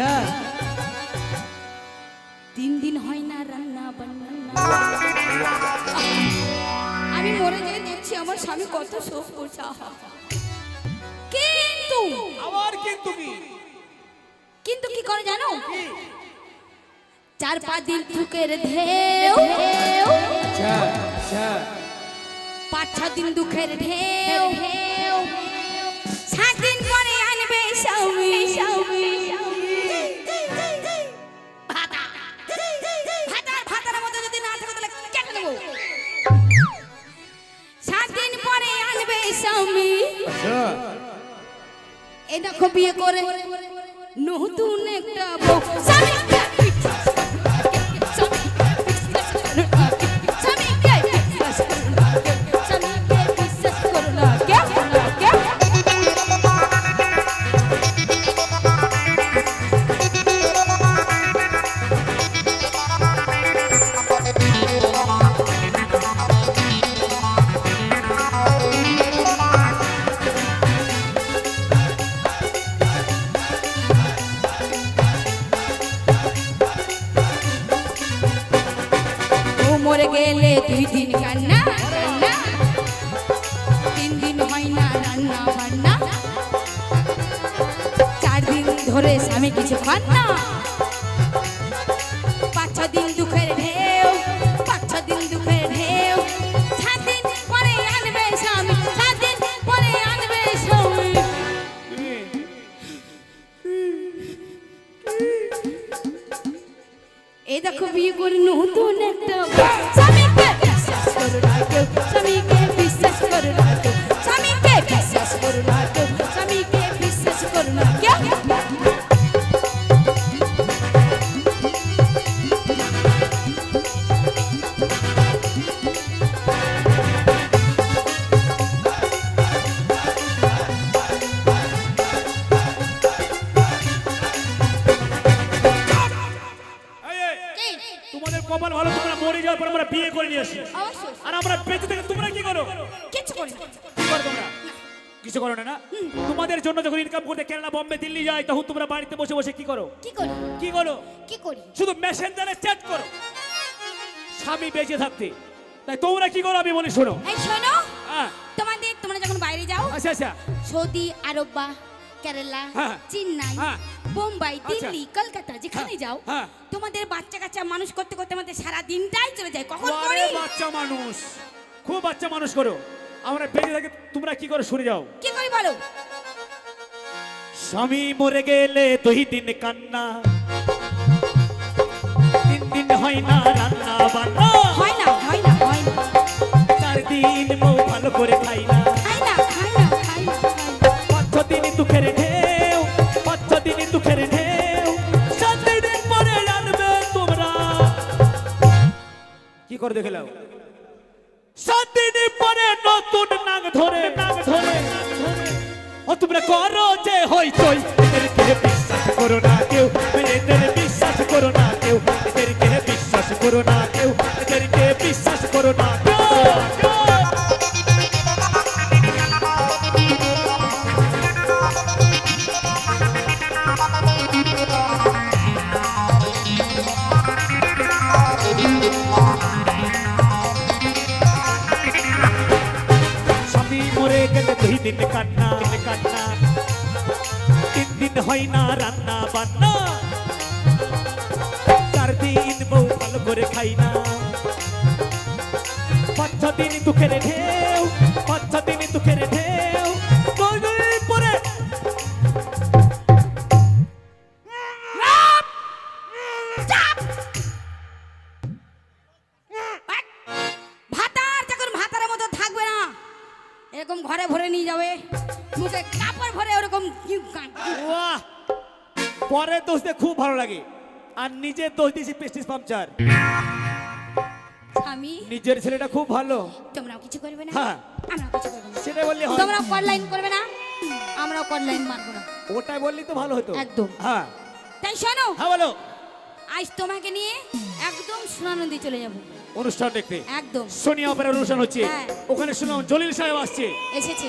আচ্ছা। তিন দিন হয় না রান্না আমি মরে যেয়ে দেখছি আমার স্বামী কত শোক করছে। কিন্তু কিন্তু কি? কিন্তু কি করে জানো? চার পাঁচ দিন দুঃখের ঢেউ। আচ্ছা, আচ্ছা। পাঁচ ছ দিন দুঃখের ঢেউ। সাত দিন পরে এই দেখো করে নতুন একটা মরে গেলে দুই দিন কান্না। তিন দিন হয় না রান্না বান্না চার দিন ধরে স্বামী কিছু খান না এই দেখো বিয়ে করে নতুন একটা স্বামীকে বিশ্বাস করো না কেউ। স্বামীকে বিশ্বাস করো না কপাল ভালো তোমরা মরে যাওয়ার পর আমরা বিয়ে করে নিয়ে আসি। আর আমরা বেঁচে থেকে তোমরা কি করো? কিছু করি না। কি করো তোমরা কিছু করো না না? তোমাদের জন্য যখন ইনকাম করতে কেরালা বম্বে দিল্লি যায় তখন তোমরা বাড়িতে বসে বসে কি করো? কি করি? কি করো? কি করি? শুধু মেসেঞ্জারে চ্যাট করো। স্বামী বেঁচে থাকতে। তাই তোমরা কি করো আমি বলি শোনো। এই শোনো হ্যাঁ। তোমাদের তোমরা যখন বাইরে যাও আচ্ছা আচ্ছা। সৌদি আরব বা কেরালা হ্যাঁ। চেন্নাই হ্যাঁ। বোম্বাই আচ্ছা। দিল্লি কলকাতা যেখানে হ্যাঁ, যাও হ্যাঁ। তোমাদের বাচ্চা কাচ্চা মানুষ করতে করতে আমাদের সারা দিনটাই চলে যায়। কখন করি? বাচ্চা মানুষ। খুব বাচ্চা মানুষ করো। আমরা বেঁচে থাকি তোমরা কি করো শুনে যাও। কি করি বলো? স্বামী মরে গেলে দুই দিন কান্না। তিন দিন হয় না রান্না বান্না। হয় না হয় না হয় না। চার দিন বউ ভালো করে খাই না। খাই না খাই না খাই না পাঁচ দিন দুঃখের ঢেউ কি করে দেখে লাও সাত দিন পরে নতুন নাগ ধরে নাগ ধরে ও তোমরা করো যে হইচই। এদেরকে বিশ্বাস করো না কেউ এদের বিশ্বাস করো না কেউ। এদেরকে বিশ্বাস করো না কেউ এদেরকে বিশ্বাস করো না কেউ। স্বামী দিন কান্না কান্না। তিন দিন হয় না রান্না বান্না। চার দিন বউ ভালো করে খাই না। পাঁচ ছ দিন দুঃখের ঢেউ, পাঁচ ভাতার কাপড় ভরে ওরকম বাহ! পরের দোষ দিয়ে খুব ভালো লাগে। আর নিজের দোষ দিয়েছি পেস্টিস পাংচার স্বামী। নিজের ছেলেটা খুব ভালো। তোমরাও কিছু করবে না? হ্যাঁ। আমরাও কিছু করবে না। সেটা বললে হয়। তোমরা কল করবে না? আমরাও কল মারবো না। ওটাই বললি তো ভালো হতো। একদম। হ্যাঁ। তাই শোনো। হ্যাঁ বলো। আজ তোমাকে নিয়ে একদম সোনানন্দী চলে যাব। অনুষ্ঠান দেখতে। একদম। সোনিয়া অপেরার অনুষ্ঠান হচ্ছে। হ্যাঁ। ওখানে শুনলাম জলিল সাহেব আসছে। এসেছে।